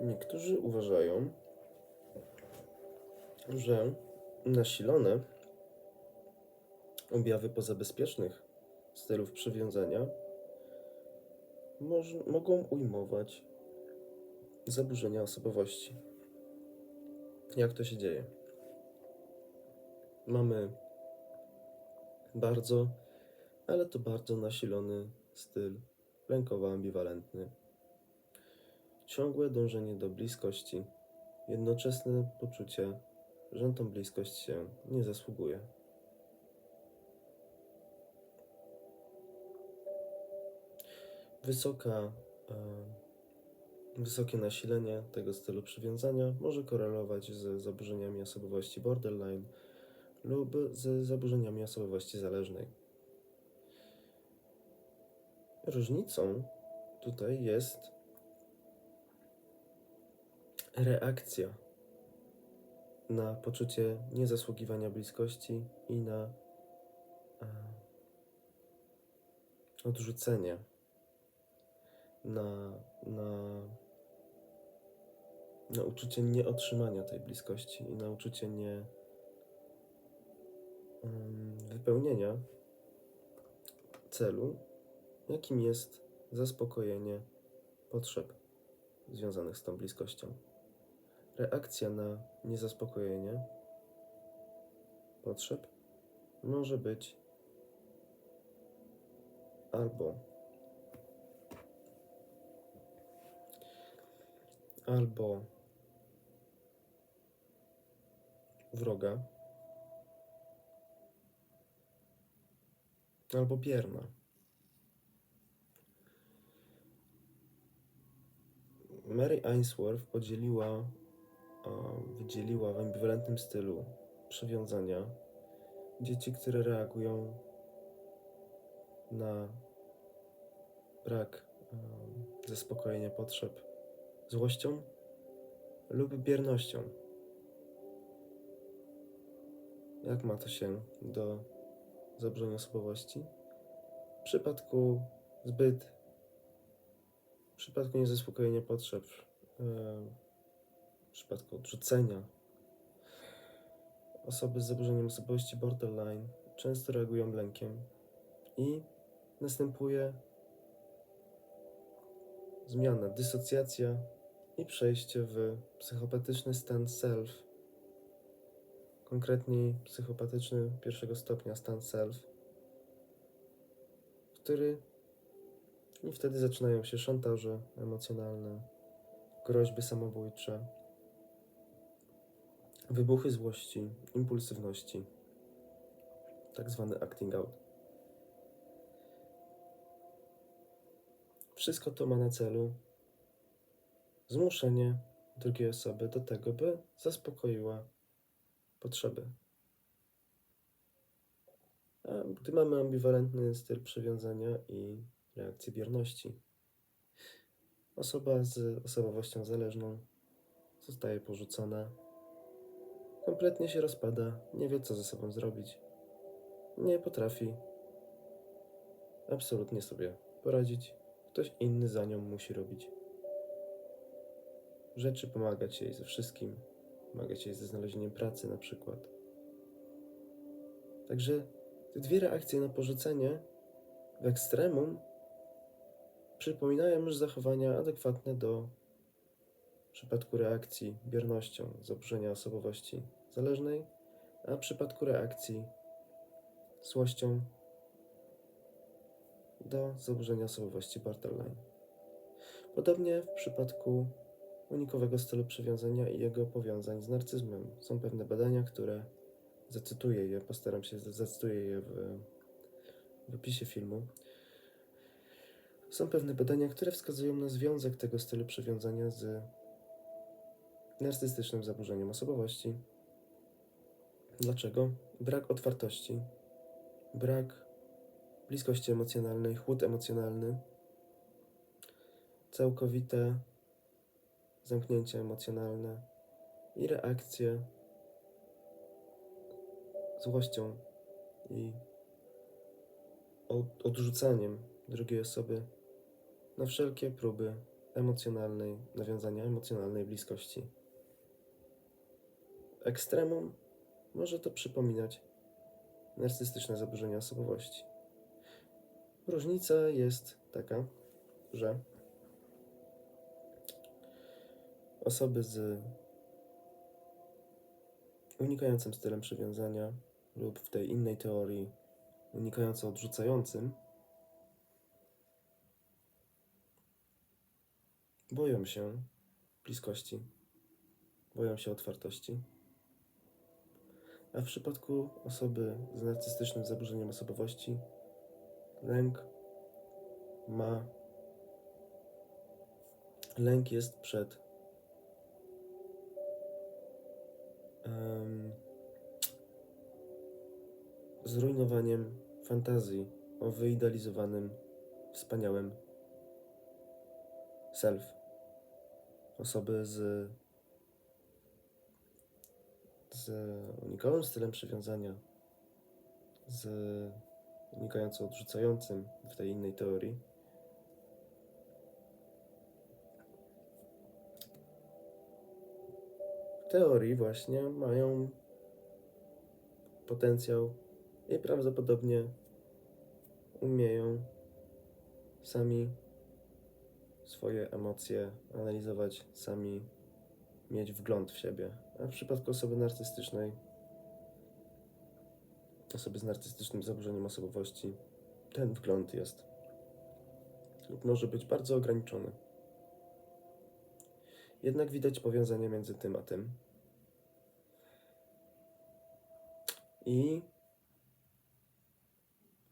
Niektórzy uważają, że nasilone objawy pozabezpiecznych stylów przywiązania moż, mogą ujmować zaburzenia osobowości. Jak to się dzieje? Mamy bardzo, ale to bardzo nasilony styl lękowo-ambiwalentny. Ciągłe dążenie do bliskości, jednoczesne poczucie, że na tą bliskość się nie zasługuje. Wysoka, e, wysokie nasilenie tego stylu przywiązania może korelować z zaburzeniami osobowości borderline lub z zaburzeniami osobowości zależnej. Różnicą tutaj jest reakcja na poczucie niezasługiwania bliskości i na e, odrzucenie, na, na, na uczucie nieotrzymania tej bliskości i na uczucie nie em, wypełnienia celu, jakim jest zaspokojenie potrzeb związanych z tą bliskością. Reakcja na niezaspokojenie potrzeb może być albo albo wroga, albo bierna. Mary Ainsworth podzieliła, wydzieliła w ambiwalentnym stylu przywiązania dzieci, które reagują na brak em, zaspokojenia potrzeb złością lub biernością. Jak ma to się do zaburzeń osobowości? W przypadku zbyt w przypadku niezaspokojenia potrzeb, e, w przypadku odrzucenia, osoby z zaburzeniem osobowości borderline często reagują lękiem i następuje zmiana, dysocjacja i przejście w psychopatyczny stan self, konkretniej psychopatyczny pierwszego stopnia stan self, który i wtedy zaczynają się szantaże emocjonalne, groźby samobójcze, wybuchy złości, impulsywności, tak zwany acting out. Wszystko to ma na celu zmuszenie drugiej osoby do tego, by zaspokoiła potrzeby. A gdy mamy ambiwalentny styl przywiązania i reakcji bierności, osoba z osobowością zależną zostaje porzucona, kompletnie się rozpada, nie wie co ze sobą zrobić, nie potrafi absolutnie sobie poradzić, ktoś inny za nią musi robić rzeczy, pomagać jej ze wszystkim, pomagać jej ze znalezieniem pracy na przykład. Także te dwie reakcje na porzucenie w ekstremum przypominają już zachowania adekwatne do w przypadku reakcji biernością zaburzenia osobowości zależnej, a w przypadku reakcji złością do zaburzenia osobowości borderline. Podobnie w przypadku unikowego stylu przywiązania i jego powiązań z narcyzmem. Są pewne badania, które zacytuję je, postaram się, zacytuję je w, w opisie filmu. Są pewne badania, które wskazują na związek tego stylu przywiązania z narcystycznym zaburzeniem osobowości. Dlaczego? Brak otwartości, brak bliskości emocjonalnej, chłód emocjonalny, całkowite zamknięcie emocjonalne i reakcje złością i od, odrzucaniem drugiej osoby na wszelkie próby emocjonalnej, nawiązania emocjonalnej bliskości. Ekstremum może to przypominać narcystyczne zaburzenia osobowości. Różnica jest taka, że osoby z unikającym stylem przywiązania lub w tej innej teorii unikająco odrzucającym boją się bliskości, boją się otwartości. A w przypadku osoby z narcystycznym zaburzeniem osobowości, lęk ma. Lęk jest przed em, zrujnowaniem fantazji o wyidealizowanym, wspaniałym self. Osoby z, z unikowym stylem przywiązania, z unikająco odrzucającym w tej innej teorii. Teorii właśnie mają potencjał i prawdopodobnie umieją sami swoje emocje analizować, sami mieć wgląd w siebie. A w przypadku osoby narcystycznej, osoby z narcystycznym zaburzeniem osobowości, ten wgląd jest lub może być bardzo ograniczony. Jednak widać powiązanie między tym a tym. I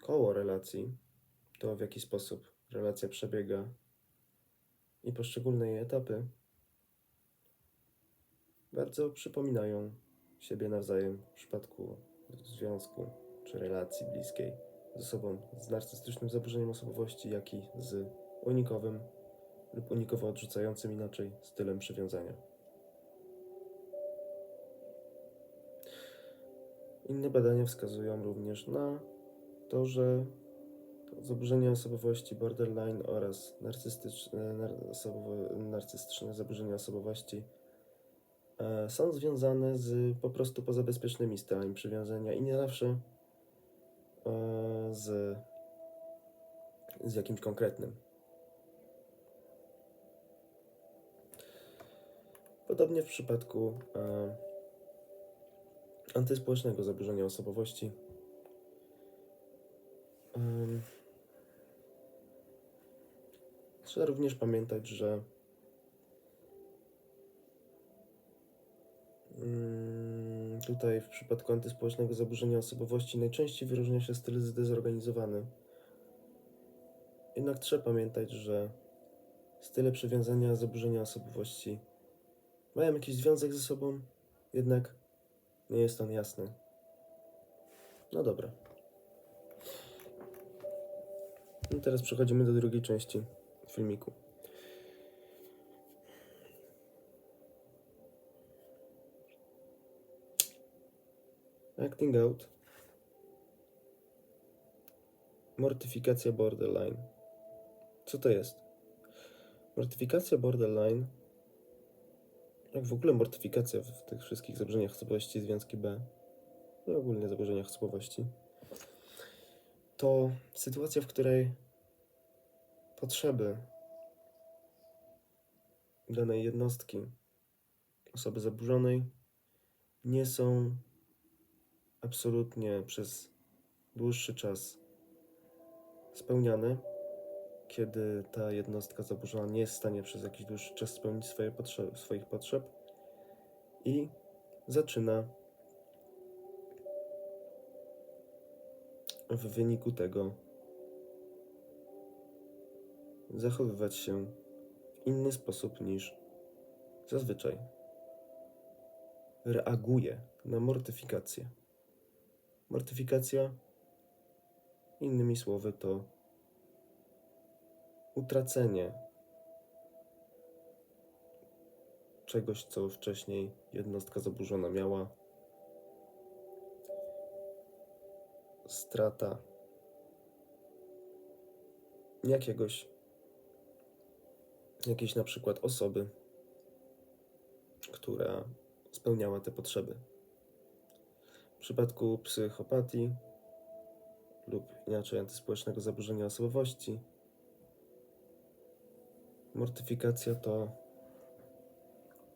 koło relacji, to w jaki sposób relacja przebiega i poszczególne jej etapy bardzo przypominają siebie nawzajem w przypadku związku czy relacji bliskiej z osobą z narcystycznym zaburzeniem osobowości, jak i z unikowym lub unikowo odrzucającym inaczej stylem przywiązania. Inne badania wskazują również na to, że zaburzenia osobowości borderline oraz narcystyczne, narcystyczne zaburzenia osobowości są związane z po prostu pozabezpiecznymi stylami przywiązania i nie zawsze e, z, z jakimś konkretnym. Podobnie w przypadku e, antyspołecznego zaburzenia osobowości. Trzeba również pamiętać, że tutaj w przypadku antyspołecznego zaburzenia osobowości najczęściej wyróżnia się styl zdezorganizowany. Jednak trzeba pamiętać, że style przywiązania zaburzenia osobowości mają jakiś związek ze sobą, jednak nie jest on jasny. No dobra. I teraz przechodzimy do drugiej części filmiku. Acting out. Mortyfikacja borderline. Co to jest? Mortyfikacja borderline, jak w ogóle mortyfikacja w tych wszystkich zaburzeniach osobowości związki B, i ogólnie zaburzeniach osobowości, to sytuacja, w której potrzeby danej jednostki, osoby zaburzonej, nie są absolutnie przez dłuższy czas spełniane, kiedy ta jednostka zaburzona nie jest w stanie przez jakiś dłuższy czas spełnić swoje potrzeby, swoich potrzeb i zaczyna w wyniku tego zachowywać się w inny sposób niż zazwyczaj. Reaguje na mortyfikację. Mortyfikacja, innymi słowy, to utracenie czegoś, co wcześniej jednostka zaburzona miała. Strata jakiegoś jakiejś na przykład osoby, która spełniała te potrzeby. Przypadku psychopatii lub inaczej antyspołecznego zaburzenia osobowości, mortyfikacja to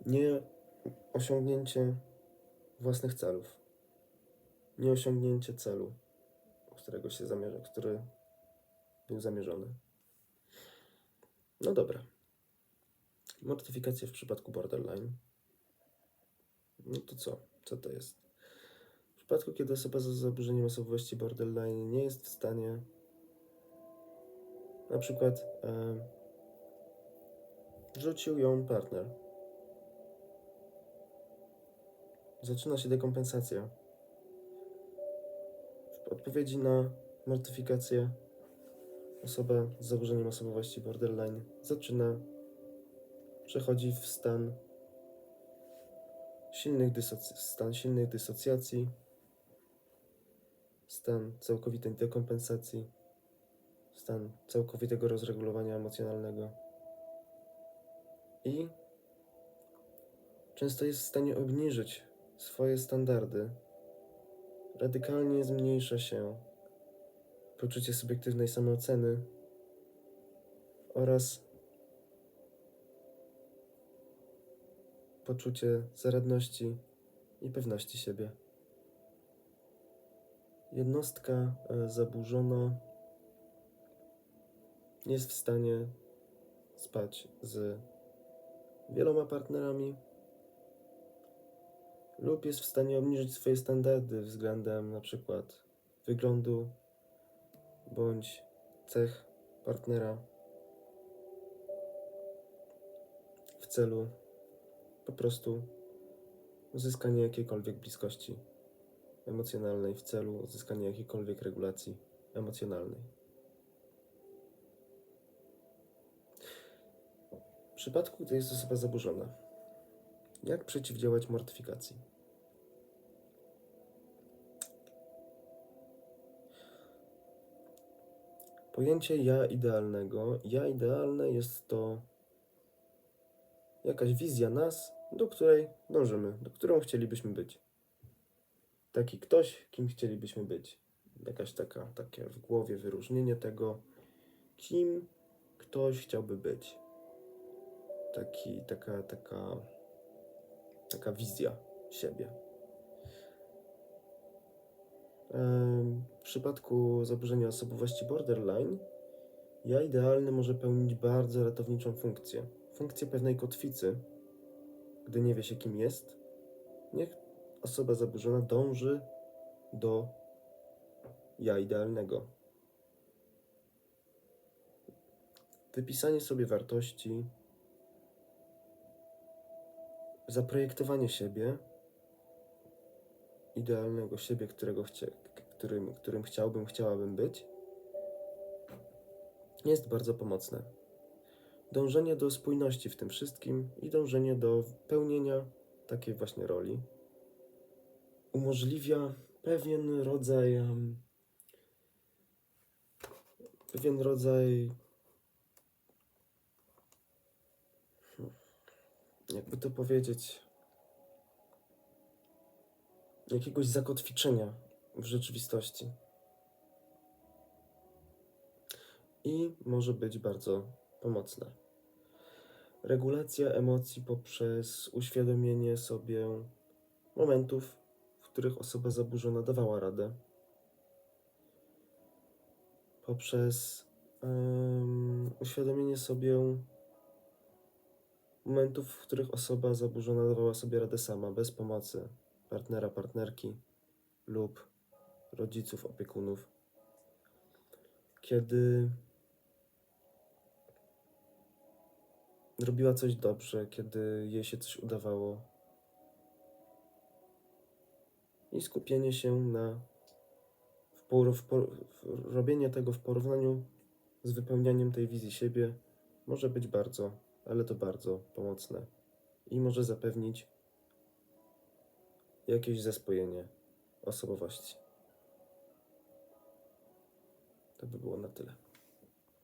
nie osiągnięcie własnych celów, nie osiągnięcie celu, którego się zamierza, który był zamierzony. No dobra. Mortyfikacja w przypadku borderline. No to co? Co to jest? Przypadku, kiedy osoba z zaburzeniem osobowości borderline nie jest w stanie na przykład e, rzucił ją partner. Zaczyna się dekompensacja. W odpowiedzi na mortyfikację osoba z zaburzeniem osobowości borderline zaczyna przechodzi w stan silnych stan dysocjacji, stan całkowitej dekompensacji, stan całkowitego rozregulowania emocjonalnego i często jest w stanie obniżyć swoje standardy. Radykalnie zmniejsza się poczucie subiektywnej samooceny oraz poczucie zaradności i pewności siebie. Jednostka e, zaburzona jest w stanie spać z wieloma partnerami lub jest w stanie obniżyć swoje standardy względem na przykład wyglądu bądź cech partnera w celu po prostu uzyskania jakiejkolwiek bliskości emocjonalnej, w celu uzyskania jakiejkolwiek regulacji emocjonalnej. W przypadku, gdy jest osoba zaburzona, jak przeciwdziałać mortyfikacji? Pojęcie ja idealnego. Ja idealne jest to jakaś wizja nas, do której dążymy, do którą chcielibyśmy być. Taki ktoś, kim chcielibyśmy być. Jakaś taka, takie w głowie wyróżnienie tego, kim ktoś chciałby być. Taki, taka, taka, taka wizja siebie. W przypadku zaburzenia osobowości borderline, ja idealny może pełnić bardzo ratowniczą funkcję. Funkcję pewnej kotwicy, gdy nie wie się kim jest. Niech osoba zaburzona dąży do ja idealnego. Wypisanie sobie wartości, zaprojektowanie siebie, idealnego siebie, którego chcia, którym, którym chciałbym, chciałabym być, jest bardzo pomocne. Dążenie do spójności w tym wszystkim i dążenie do pełnienia takiej właśnie roli umożliwia pewien rodzaj, pewien rodzaj, hmm, jakby to powiedzieć, jakiegoś zakotwiczenia w rzeczywistości. I może być bardzo pomocne. Regulacja emocji poprzez uświadomienie sobie momentów, których osoba zaburzona dawała radę. Poprzez em, uświadomienie sobie momentów, w których osoba zaburzona dawała sobie radę sama, bez pomocy partnera, partnerki lub rodziców, opiekunów. Kiedy robiła coś dobrze, kiedy jej się coś udawało. I skupienie się na w por, w por, w robienie tego w porównaniu z wypełnianiem tej wizji siebie może być bardzo, ale to bardzo pomocne i może zapewnić jakieś zespojenie osobowości. To by było na tyle.